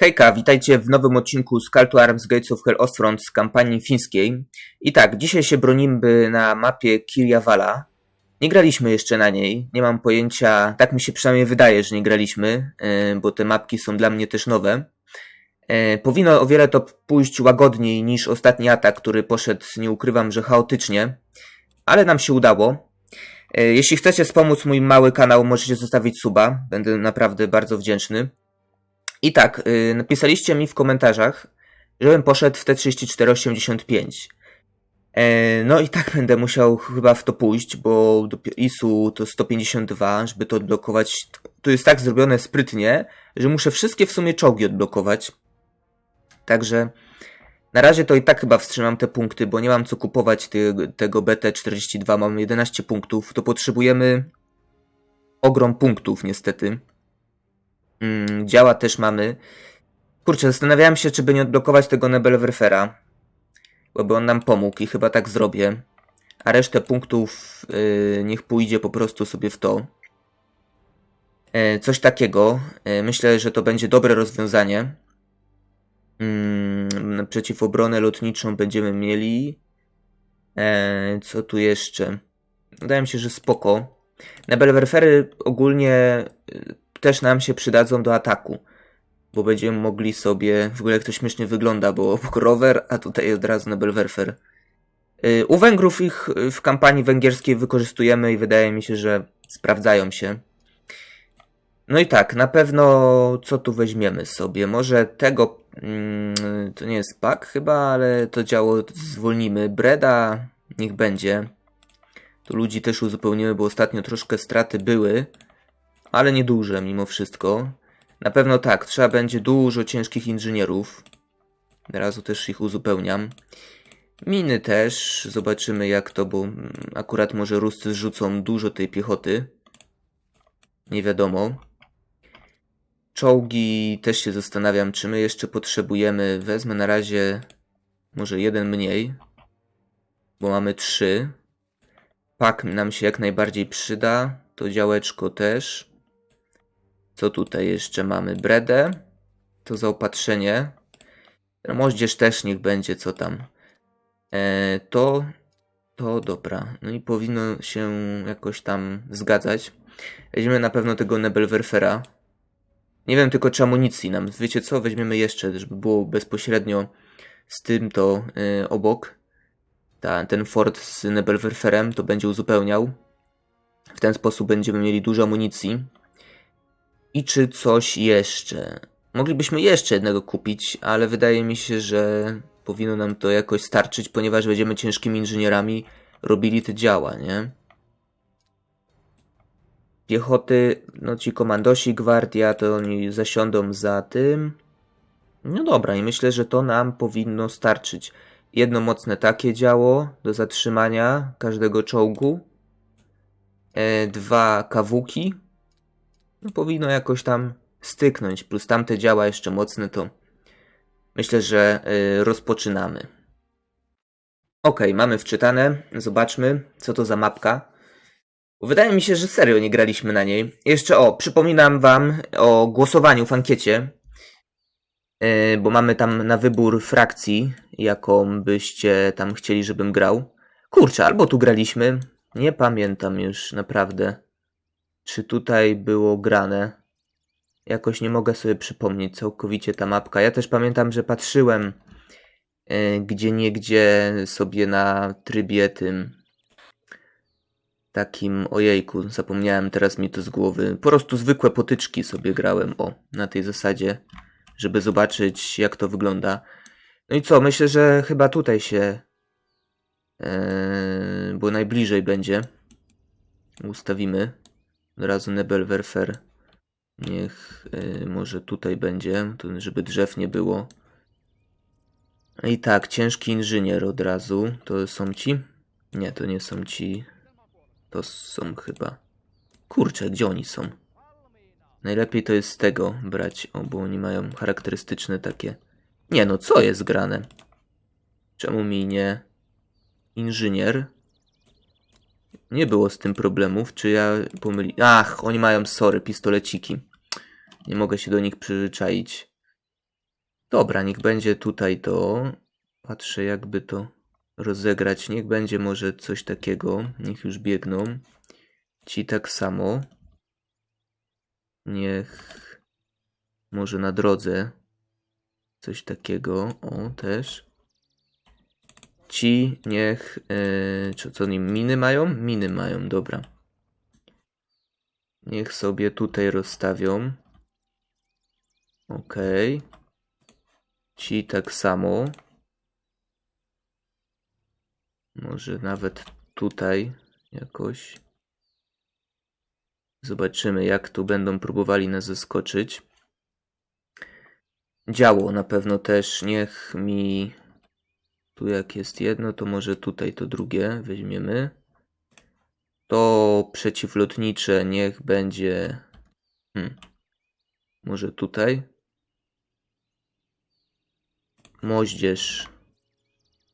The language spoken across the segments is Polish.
Hejka, witajcie w nowym odcinku z Call to Arms Gates of Hell Ostfront z kampanii fińskiej. I tak, dzisiaj się bronimy na mapie Kirjavala. Nie graliśmy jeszcze na niej, nie mam pojęcia, tak mi się przynajmniej wydaje, że nie graliśmy, yy, bo te mapki są dla mnie też nowe. Yy, Powinno o wiele to pójść łagodniej niż ostatni atak, który poszedł, nie ukrywam, że chaotycznie, ale nam się udało. Yy, Jeśli chcecie wspomóc mój mały kanał, możecie zostawić suba, będę naprawdę bardzo wdzięczny. I tak, y, napisaliście mi w komentarzach, żebym poszedł w T3485. E, no i tak będę musiał chyba w to pójść, bo dopie- ISU to 152, żeby to odblokować. To jest tak zrobione sprytnie, że muszę wszystkie w sumie czołgi odblokować. Także na razie to i tak chyba wstrzymam te punkty, bo nie mam co kupować ty- tego BT42, mam 11 punktów, to potrzebujemy ogrom punktów niestety. Mm, działa też mamy. Kurczę, zastanawiałem się, czy by nie odblokować tego Nebelwerfera, bo by on nam pomógł i chyba tak zrobię. A resztę punktów yy, niech pójdzie po prostu sobie w to. E, coś takiego. E, myślę, że to będzie dobre rozwiązanie. Mm, przeciwobronę lotniczą będziemy mieli. E, co tu jeszcze? Wydaje mi się, że spoko. Nebelwerfery ogólnie y, też nam się przydadzą do ataku. Bo będziemy mogli sobie. W ogóle jak to śmiesznie wygląda, bo obok rower, a tutaj od razu Nebelwerfer. Yy, U Węgrów ich y, w kampanii węgierskiej wykorzystujemy i wydaje mi się, że sprawdzają się. No i tak, na pewno co tu weźmiemy sobie? Może tego. Mm, to nie jest pak chyba, ale to działo zwolnimy. Breda niech będzie. Tu ludzi też uzupełnimy, bo ostatnio troszkę straty były ale nieduże mimo wszystko. Na pewno tak, trzeba będzie dużo ciężkich inżynierów. Od razu też ich uzupełniam. Miny też, zobaczymy jak to, bo akurat może Ruscy zrzucą dużo tej piechoty. Nie wiadomo. Czołgi też się zastanawiam, czy my jeszcze potrzebujemy. Wezmę na razie może jeden mniej, bo mamy trzy. Pak nam się jak najbardziej przyda. To działeczko też. Co tutaj jeszcze mamy? Bredę. To zaopatrzenie. Moździerz też niech będzie, co tam. E, to, to dobra. No i powinno się jakoś tam zgadzać. Weźmiemy na pewno tego Nebelwerfera. Nie wiem tylko czy amunicji nam. Wiecie co? Weźmiemy jeszcze, żeby było bezpośrednio z tym to e, obok. Ta, ten fort z Nebelwerferem to będzie uzupełniał. W ten sposób będziemy mieli dużo amunicji. I czy coś jeszcze? Moglibyśmy jeszcze jednego kupić, ale wydaje mi się, że powinno nam to jakoś starczyć, ponieważ będziemy ciężkimi inżynierami robili te działa, nie? Piechoty, no ci komandosi gwardia, to oni zasiądą za tym. No dobra, i myślę, że to nam powinno starczyć. Jedno mocne takie działo do zatrzymania każdego czołgu. E, dwa kawuki. No powinno jakoś tam styknąć. Plus tamte działa jeszcze mocne, to myślę, że y, rozpoczynamy. Ok, mamy wczytane. Zobaczmy, co to za mapka. Wydaje mi się, że serio nie graliśmy na niej. Jeszcze o, przypominam wam o głosowaniu w ankiecie. Yy, bo mamy tam na wybór frakcji, jaką byście tam chcieli, żebym grał. Kurczę, albo tu graliśmy. Nie pamiętam już naprawdę, czy tutaj było grane. Jakoś nie mogę sobie przypomnieć całkowicie ta mapka. Ja też pamiętam, że patrzyłem yy, gdzie niegdzie sobie na trybie tym takim ojejku, zapomniałem teraz mi to z głowy. Po prostu zwykłe potyczki sobie grałem o na tej zasadzie, żeby zobaczyć jak to wygląda. No i co, myślę, że chyba tutaj się Eee, bo najbliżej będzie. Ustawimy. Od razu Nebelwerfer. Niech e, może tutaj będzie, żeby drzew nie było. I tak, ciężki inżynier od razu. To są ci? Nie, to nie są ci. To są chyba. Kurczę, gdzie oni są? Najlepiej to jest z tego brać, o, bo oni mają charakterystyczne takie. Nie no, co jest grane? Czemu mi nie inżynier. Nie było z tym problemów, czy ja pomyli... Ach, oni mają, sorry, pistoleciki. Nie mogę się do nich przyzwyczaić. Dobra, niech będzie tutaj to. Patrzę, jakby to rozegrać. Niech będzie może coś takiego. Niech już biegną. Ci tak samo. Niech może na drodze coś takiego. O, też. Ci niech. Yy, czy co nim miny mają? Miny mają, dobra. Niech sobie tutaj rozstawią. Okej. Ci tak samo. Może nawet tutaj jakoś. Zobaczymy, jak tu będą próbowali nas zaskoczyć. Działo na pewno też. Niech mi. Tu jak jest jedno, to może tutaj to drugie weźmiemy. To przeciwlotnicze niech będzie. Hmm. Może tutaj. Moździerz.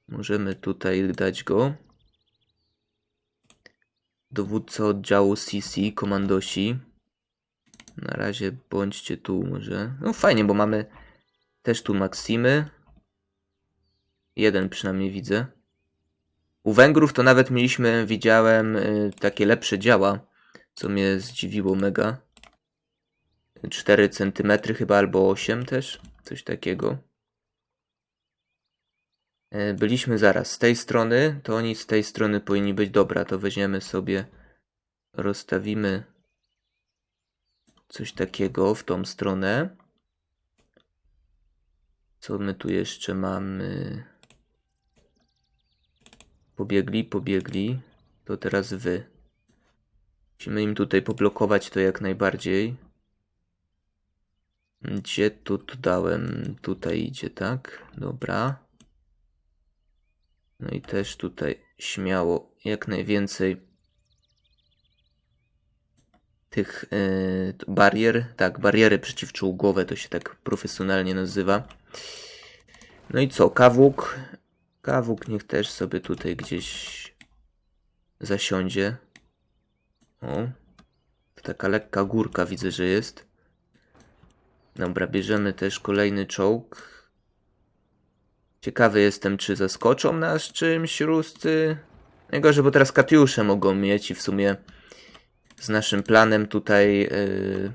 Możemy tutaj dać go. Dowódca oddziału CC, komandosi. Na razie bądźcie tu może. No fajnie, bo mamy też tu Maksimy. Jeden przynajmniej widzę. U Węgrów to nawet mieliśmy, widziałem, y, takie lepsze działa, co mnie zdziwiło mega. 4 cm chyba albo 8 też, coś takiego. E, byliśmy zaraz z tej strony, to oni z tej strony powinni być dobra, to weźmiemy sobie, rozstawimy coś takiego w tą stronę. Co my tu jeszcze mamy? Pobiegli, pobiegli. To teraz wy. Musimy im tutaj poblokować to jak najbardziej. Gdzie tu, dałem? Tutaj idzie, tak? Dobra. No i też tutaj śmiało jak najwięcej tych yy, barier. Tak, bariery przeciwczołgowe to się tak profesjonalnie nazywa. No i co? Kawuk. Kawuk niech też sobie tutaj gdzieś zasiądzie. O. To taka lekka górka widzę, że jest. Dobra, bierzemy też kolejny czołg. Ciekawy jestem, czy zaskoczą nas czymś ruscy. Najgorzej, bo teraz Katiusze mogą mieć i w sumie z naszym planem tutaj yy,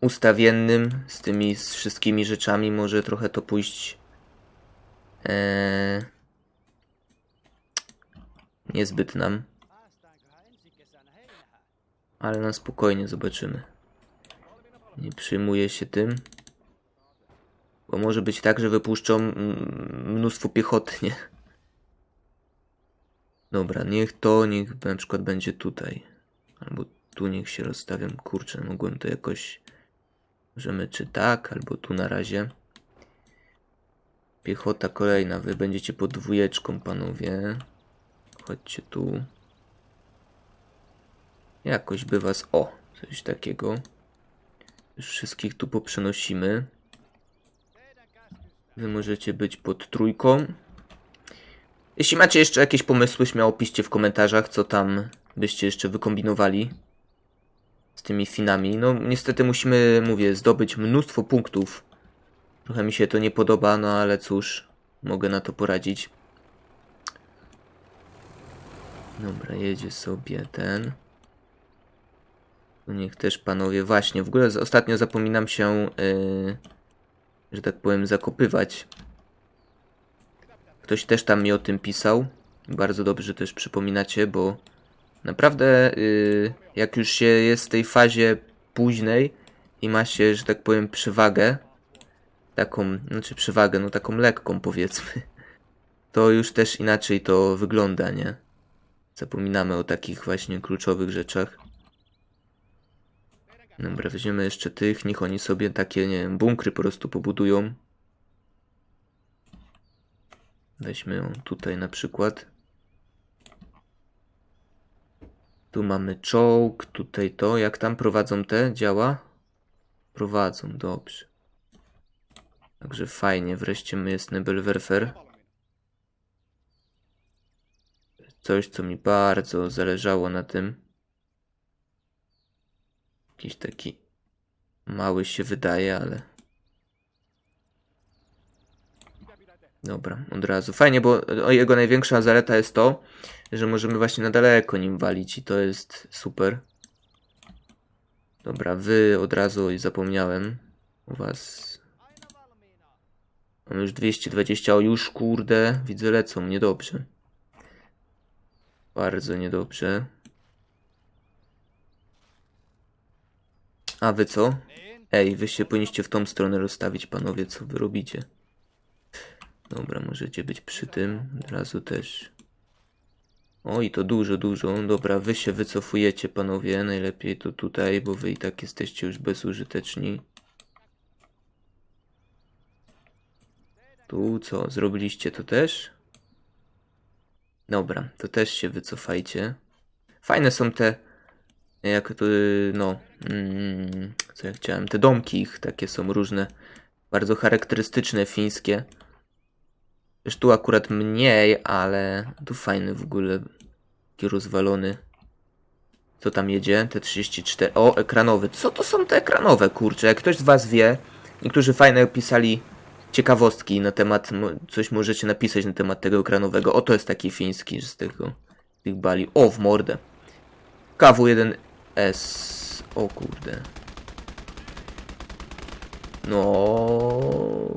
ustawiennym, z tymi z wszystkimi rzeczami może trochę to pójść yy, niezbyt nam. Ale na spokojnie zobaczymy. Nie przyjmuję się tym. Bo może być tak, że wypuszczą mnóstwo piechoty, nie? Dobra, niech to, niech na przykład będzie tutaj. Albo tu niech się rozstawiam. Kurczę, mogłem to jakoś... Możemy czy tak, albo tu na razie. Piechota kolejna. Wy będziecie pod dwójeczką, panowie. Chodźcie tu. Jakoś by was... O, coś takiego. Już wszystkich tu poprzenosimy. Wy możecie być pod trójką. Jeśli macie jeszcze jakieś pomysły, śmiało piszcie w komentarzach, co tam byście jeszcze wykombinowali z tymi Finami. No niestety musimy, mówię, zdobyć mnóstwo punktów. Trochę mi się to nie podoba, no ale cóż, mogę na to poradzić. Dobra, jedzie sobie ten. niech też panowie, właśnie, w ogóle ostatnio zapominam się... Yy że tak powiem, zakopywać. Ktoś też tam mi o tym pisał. Bardzo dobrze też przypominacie, bo naprawdę yy, jak już się jest w tej fazie późnej i ma się, że tak powiem, przewagę, taką, znaczy przewagę, no taką lekką powiedzmy, to już też inaczej to wygląda, nie? Zapominamy o takich właśnie kluczowych rzeczach. Dobra, weźmiemy jeszcze tych, niech oni sobie takie, nie wiem, bunkry po prostu pobudują. Weźmy ją tutaj na przykład. Tu mamy czołg, tutaj to. Jak tam prowadzą te? Działa? Prowadzą, dobrze. Także fajnie, wreszcie my jest Nebelwerfer. Coś, co mi bardzo zależało na tym. Jakiś taki mały się wydaje, ale Dobra, od razu. Fajnie, bo o, jego największa zaleta jest to, że możemy właśnie na daleko nim walić i to jest super. Dobra, wy od razu i zapomniałem u was. Mam już 220, o już kurde, widzę lecą, niedobrze. Bardzo niedobrze. A wy co? Ej, wy się powinniście w tą stronę rozstawić, panowie, co wy robicie? Dobra, możecie być przy tym, od razu też. Oj, to dużo, dużo. Dobra, wy się wycofujecie, panowie, najlepiej to tutaj, bo wy i tak jesteście już bezużyteczni. Tu co, zrobiliście to też? Dobra, to też się wycofajcie. Fajne są te, jak to, no, mm, co ja chciałem, te domki ich takie są różne, bardzo charakterystyczne, fińskie. Już tu akurat mniej, ale tu fajny w ogóle, taki rozwalony. Co tam jedzie? T34. O, ekranowy. Co to są te ekranowe, kurczę? Jak ktoś z was wie, niektórzy fajne opisali ciekawostki na temat, coś możecie napisać na temat tego ekranowego. O, to jest taki fiński z tego, tych bali. O, w mordę. KW1S. O kurde. No,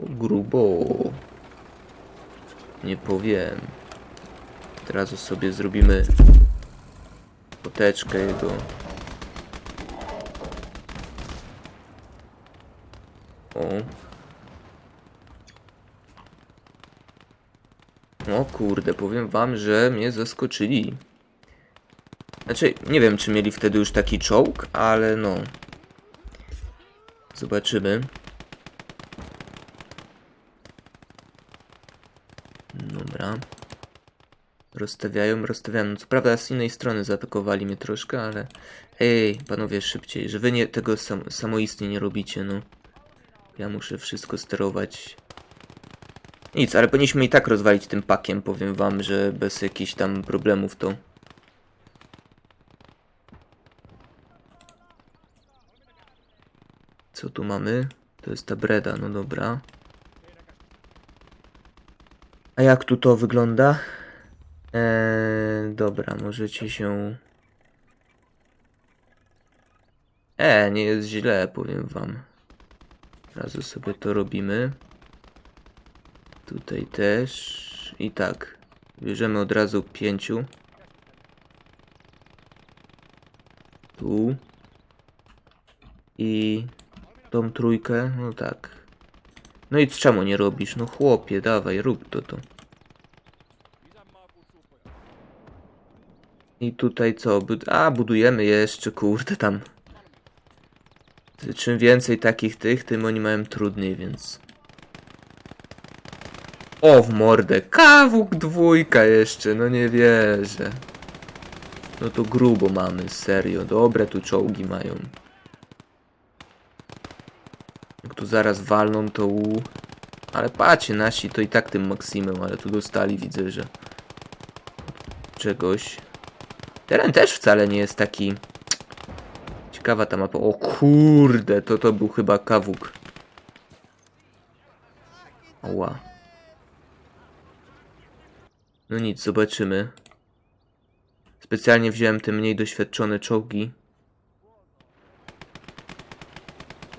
grubo. Nie powiem. Teraz sobie zrobimy poteczkę jego. O. O kurde, powiem wam, że mnie zaskoczyli. Znaczy, nie wiem, czy mieli wtedy już taki czołg, ale no. Zobaczymy. Dobra. Rozstawiają, rozstawiają. No, co prawda z innej strony zaatakowali mnie troszkę, ale... Ej, panowie, szybciej, że wy nie, tego sam, samoistnie nie robicie, no. Ja muszę wszystko sterować. Nic, ale powinniśmy i tak rozwalić tym pakiem, powiem wam, że bez jakichś tam problemów to... Co tu mamy? To jest ta breda, no dobra. A jak tu to wygląda? Eee, dobra, możecie się... E, nie jest źle, powiem wam. Razu sobie to robimy. Tutaj też. I tak. Bierzemy od razu pięciu. Tu. I tą trójkę, no tak. No i czemu nie robisz? No chłopie, dawaj, rób to to. I tutaj co? Bud A, budujemy jeszcze, kurde, tam. Czym więcej takich tych, tym oni mają trudniej, więc... O, w mordę. Kawuk dwójka jeszcze, no nie wierzę. No to grubo mamy, serio. Dobre tu czołgi mają. Jak tu zaraz walną, to u... Ale patrzcie, nasi to i tak tym maksimum, ale tu dostali, widzę, że... Czegoś. Teren też wcale nie jest taki... Ciekawa ta mapa. O kurde, to to był chyba kawuk. Oła. No nic, zobaczymy. Specjalnie wziąłem te mniej doświadczone czołgi.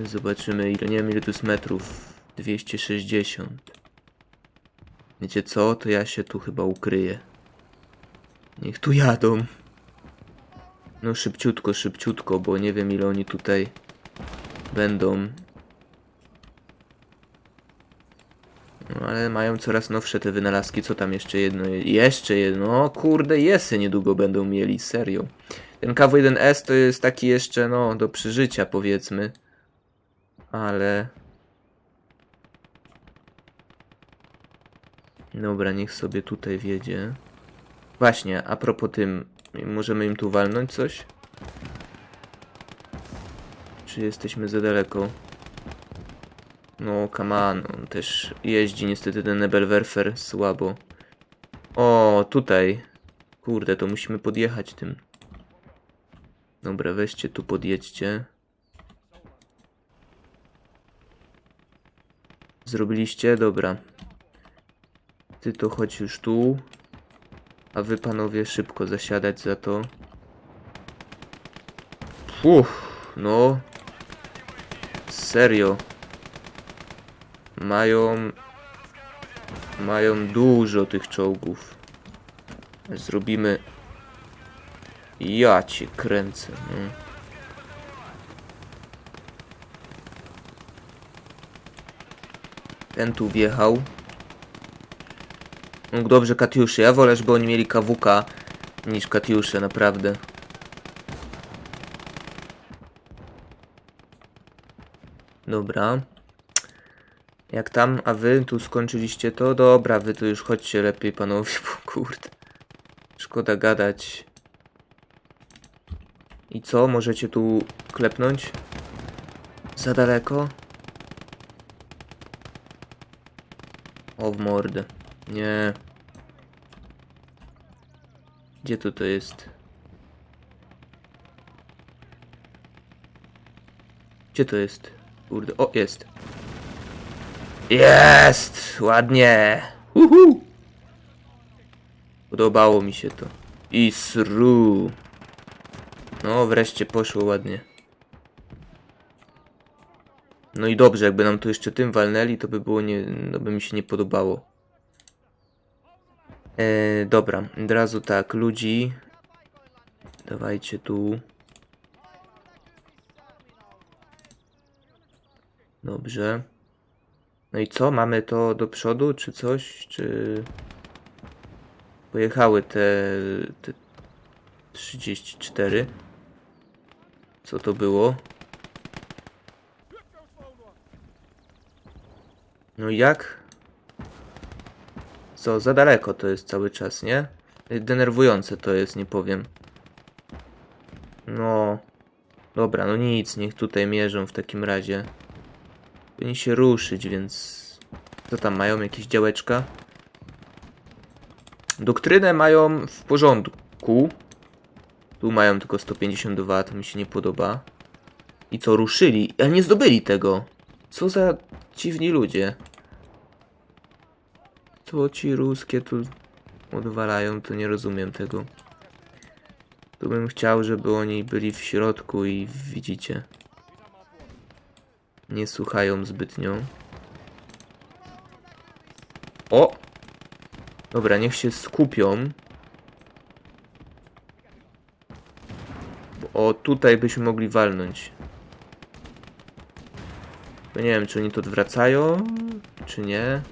Zobaczymy ile, nie wiem ile tu jest metrów. 260. Wiecie co? To ja się tu chyba ukryję. Niech tu jadą. No szybciutko, szybciutko, bo nie wiem ile oni tutaj będą. No ale mają coraz nowsze te wynalazki. Co tam jeszcze jedno? Jeszcze jedno. O kurde, jesy niedługo będą mieli, serio. Ten KW1S to jest taki jeszcze, no, do przeżycia powiedzmy. Ale... Dobra, niech sobie tutaj wiedzie. Właśnie, a propos tym, możemy im tu walnąć coś? Czy jesteśmy za daleko? No, come on, on też jeździ niestety ten Nebelwerfer słabo. O, tutaj. Kurde, to musimy podjechać tym. Dobra, weźcie tu, podjedźcie. Zrobiliście? Dobra. Ty to chodź już tu. A wy panowie szybko zasiadać za to. Uff, no. Serio. Mają... Mają dużo tych czołgów. Zrobimy... Ja cię kręcę, no. Ten tu wjechał. No dobrze, Katiuszy. Ja wolę, żeby oni mieli kawuka niż Katiusze, naprawdę. Dobra. Jak tam? A wy tu skończyliście to? Dobra, wy tu już chodźcie lepiej, panowie, bo kurde. Szkoda gadać. I co? Możecie tu klepnąć? Za daleko? O w mordę. Nie. Gdzie to to jest? Gdzie to jest? Kurde, o, jest. Jest! Ładnie! Uhu! Podobało mi się to. I sru. No, wreszcie poszło ładnie. No i dobrze, jakby nam to jeszcze tym walnęli, to by było nie, no by mi się nie podobało. E, dobra, od razu tak, ludzi. Dawajcie tu. Dobrze. No i co? Mamy to do przodu, czy coś? Czy. Pojechały te. te 34. Co to było? No jak? Co, za daleko to jest cały czas, nie? Denerwujące to jest, nie powiem. No. Dobra, no nic, niech tutaj mierzą w takim razie. Powinni się ruszyć, więc... Co tam, mają jakieś działeczka? Doktrynę mają w porządku. Tu mają tylko 152, to mi się nie podoba. I co, ruszyli? Ale nie zdobyli tego. Co za dziwni ludzie. Co ci ruskie tu odwalają, to nie rozumiem tego. Tu bym chciał, żeby oni byli w środku i widzicie. Nie słuchają zbytnio. O! Dobra, niech się skupią. O, tutaj byśmy mogli walnąć. Bo nie wiem, czy oni to odwracają, czy nie.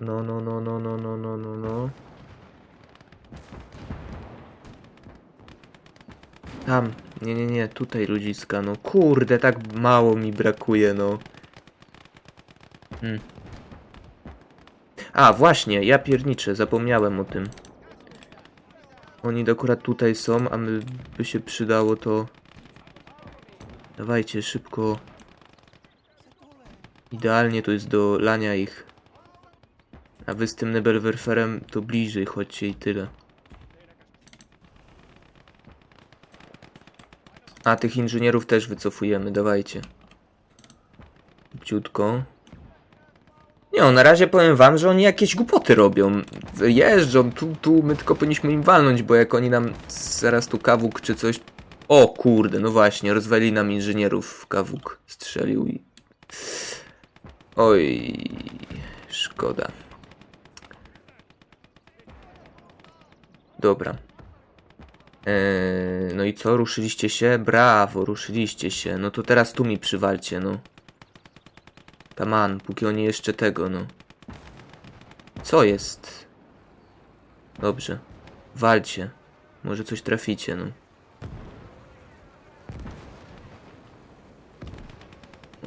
No, no, no, no, no, no, no, no, no. Tam. Nie, nie, nie. Tutaj ludziska. No kurde, tak mało mi brakuje, no. Hmm. A, właśnie. Ja pierniczę. Zapomniałem o tym. Oni akurat tutaj są, a my by się przydało to... Dawajcie, szybko. Idealnie to jest do lania ich. A wy z tym Nebelwerferem to bliżej chodźcie i tyle. A tych inżynierów też wycofujemy, dawajcie. Szybciutko. Nie, no, na razie powiem wam, że oni jakieś głupoty robią. Jeżdżą tu, tu, my tylko powinniśmy im walnąć, bo jak oni nam zaraz tu kawuk czy coś... O kurde, no właśnie, rozwali nam inżynierów kawuk, strzelił i... Oj, szkoda. Dobra. Eee, no i co, ruszyliście się? Brawo, ruszyliście się. No to teraz tu mi przywalcie, no. Taman, póki oni jeszcze tego, no. Co jest? Dobrze. Walcie. Może coś traficie, no.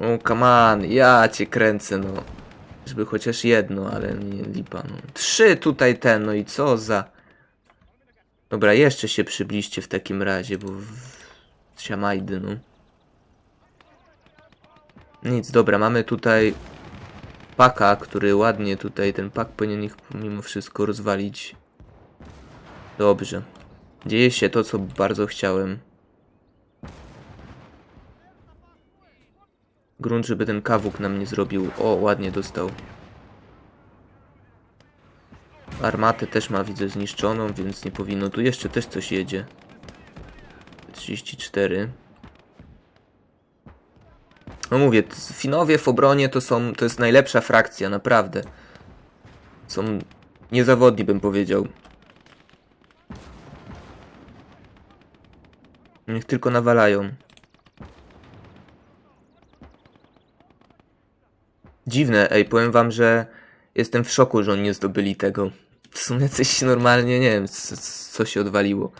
O, come on, ja cię kręcę, no. Żeby chociaż jedno, ale nie lipa, no. Trzy tutaj ten, no i co za... Dobra, jeszcze się przybliżcie w takim razie, bo... w- Siamajdy, no. Nic, dobra, mamy tutaj paka, który ładnie tutaj, ten pak powinien ich mimo wszystko rozwalić. Dobrze. Dzieje się to, co bardzo chciałem. Grunt, żeby ten kawuk nam nie zrobił. O, ładnie dostał. Armatę też ma, widzę, zniszczoną, więc nie powinno. Tu jeszcze też coś jedzie. 34. No mówię, Finowie w obronie to są, to jest najlepsza frakcja, naprawdę. Są niezawodni, bym powiedział. Niech tylko nawalają. Dziwne, ej, powiem wam, że jestem w szoku, że oni nie zdobyli tego. W sumie coś normalnie, nie wiem, c- c- co się odwaliło.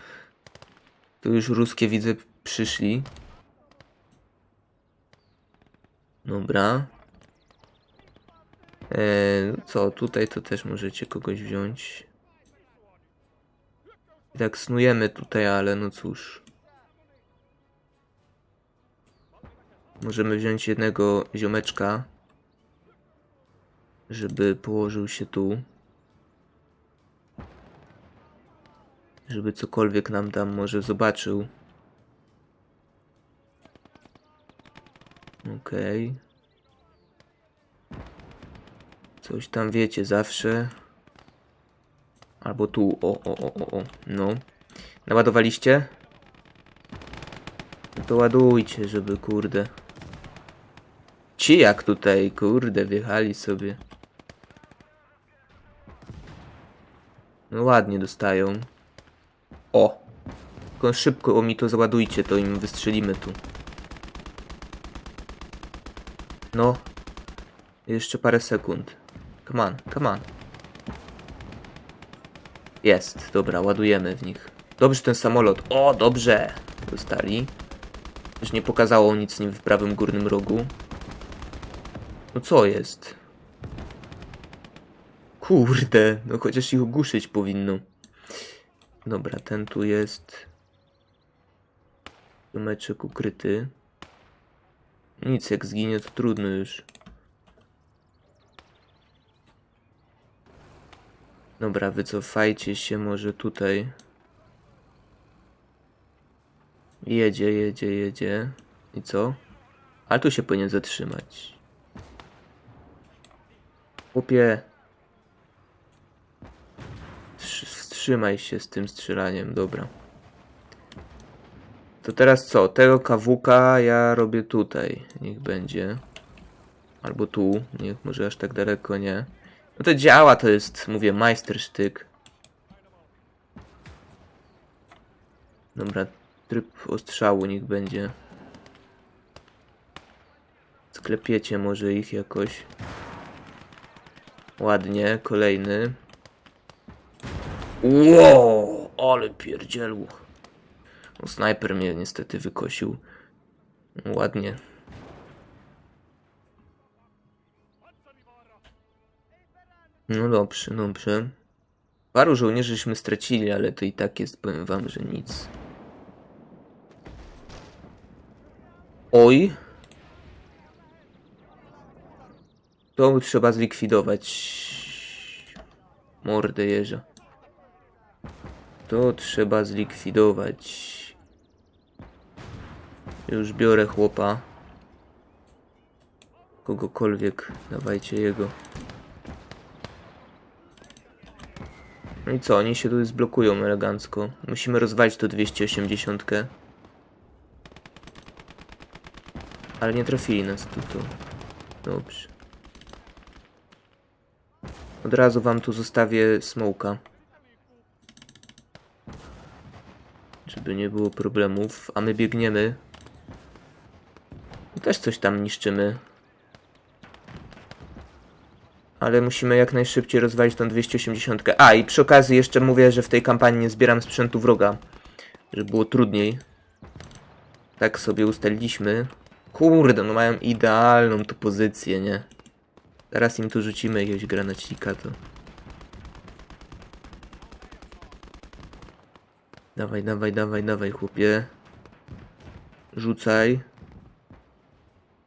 Tu już ruskie widzę przyszli. Dobra. Eee, co, tutaj to też możecie kogoś wziąć. I tak snujemy tutaj, ale no cóż. Możemy wziąć jednego ziomeczka, żeby położył się tu. Żeby cokolwiek nam tam może zobaczył. Okej. Coś tam wiecie zawsze. Albo tu. O, o, o, o, o. No. Naładowaliście? No to ładujcie, żeby kurde. Ci jak tutaj, kurde, wjechali sobie. No ładnie dostają. O! Tylko szybko mi to załadujcie, to im wystrzelimy tu. No. Jeszcze parę sekund. Come on, come on. Jest, dobra, ładujemy w nich. Dobrze ten samolot. O, dobrze! Dostali. Już nie pokazało nic nim w prawym górnym rogu. No co jest? Kurde, no chociaż ich ogłuszyć powinno. Dobra, ten tu jest. Meczek ukryty. Nic, jak zginie, to trudno już. Dobra, wycofajcie się może tutaj. Jedzie, jedzie, jedzie. I co? Ale tu się powinien zatrzymać. Chłopie. Wstrzymaj się z tym strzelaniem, dobra. To teraz co? Tego kawuka ja robię tutaj. Niech będzie. Albo tu. Niech może aż tak daleko nie. No to działa, to jest, mówię, majstersztyk. Dobra, tryb ostrzału niech będzie. Sklepiecie może ich jakoś. Ładnie, kolejny. Wow, ale pierdzielło. No, snajper mnie niestety wykosił. Ładnie. No dobrze, dobrze. Paru żołnierzyśmy stracili, ale to i tak jest, powiem wam, że nic. Oj. To trzeba zlikwidować. Mordę jeża. To trzeba zlikwidować. Już biorę chłopa. Kogokolwiek. Dawajcie jego. No i co? Oni się tu zblokują elegancko. Musimy rozwalić to 280. Ale nie trafili nas tu. tu. Dobrze. Od razu wam tu zostawię smoka. Żeby nie było problemów. A my biegniemy. Też coś tam niszczymy. Ale musimy jak najszybciej rozwalić tą 280. A i przy okazji jeszcze mówię, że w tej kampanii nie zbieram sprzętu wroga. Żeby było trudniej. Tak sobie ustaliliśmy. Kurde, no mają idealną tu pozycję, nie? Zaraz im tu rzucimy jakiegoś granacika, to... Dawaj, dawaj, dawaj, dawaj, chłopie. Rzucaj.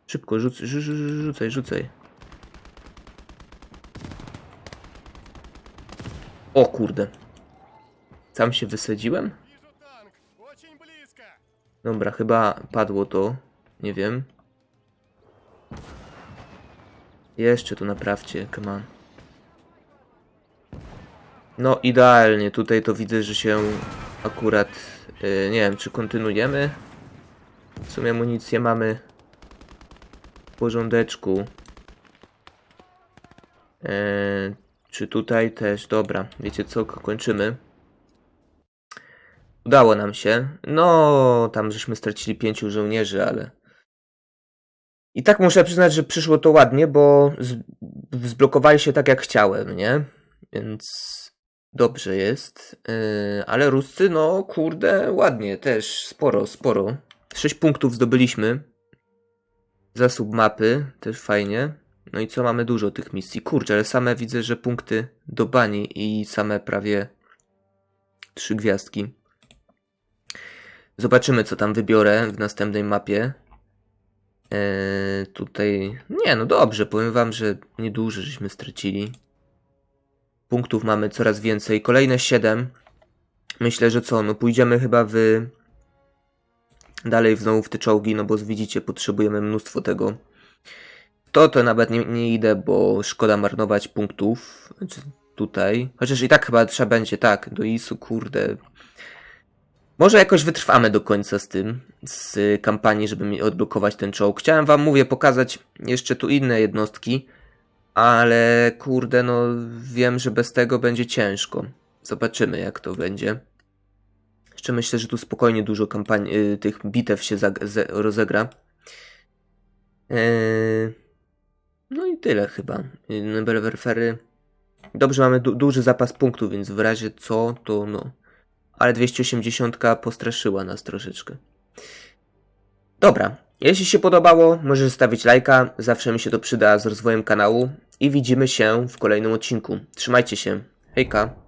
Szybko, rzuc rzu rzu rzucaj, rzucaj. O kurde. Sam się wysadziłem? Dobra, chyba padło to. Nie wiem. Jeszcze tu naprawcie, come on. No idealnie, tutaj to widzę, że się akurat, yy, nie wiem, czy kontynuujemy. W sumie amunicję mamy w porządeczku. Yy, czy tutaj też, dobra, wiecie co, ko- kończymy. Udało nam się. No, tam żeśmy stracili pięciu żołnierzy, ale... I tak muszę przyznać, że przyszło to ładnie, bo zblokowali się tak jak chciałem, nie? Więc dobrze jest. Yy, ale Ruscy, no kurde, ładnie też, sporo, sporo. 6 punktów zdobyliśmy. Zasób mapy, też fajnie. No i co, mamy dużo tych misji. Kurczę, ale same widzę, że punkty do bani i same prawie trzy gwiazdki. Zobaczymy, co tam wybiorę w następnej mapie. Eee, tutaj. Nie, no dobrze, powiem wam, że niedużo żeśmy stracili. Punktów mamy coraz więcej. Kolejne 7. Myślę, że co? No pójdziemy chyba w. Dalej znowu w te czołgi, no bo widzicie, potrzebujemy mnóstwo tego. To to nawet nie, nie idę, bo szkoda marnować punktów. Znaczy tutaj. Chociaż i tak chyba trzeba będzie, tak, do ISU, kurde. Może jakoś wytrwamy do końca z tym, z kampanii, żeby mi odblokować ten czołg. Chciałem wam, mówię, pokazać jeszcze tu inne jednostki, ale kurde, no wiem, że bez tego będzie ciężko. Zobaczymy, jak to będzie. Jeszcze myślę, że tu spokojnie dużo kampanii, y, tych bitew się rozegra. Eee, no i tyle chyba. Y, Nebelwerfery. Dobrze, mamy du- duży zapas punktów, więc w razie co, to no. Ale 280 postraszyła nas troszeczkę. Dobra, jeśli się podobało, możesz zostawić lajka, zawsze mi się to przyda z rozwojem kanału i widzimy się w kolejnym odcinku. Trzymajcie się, hejka!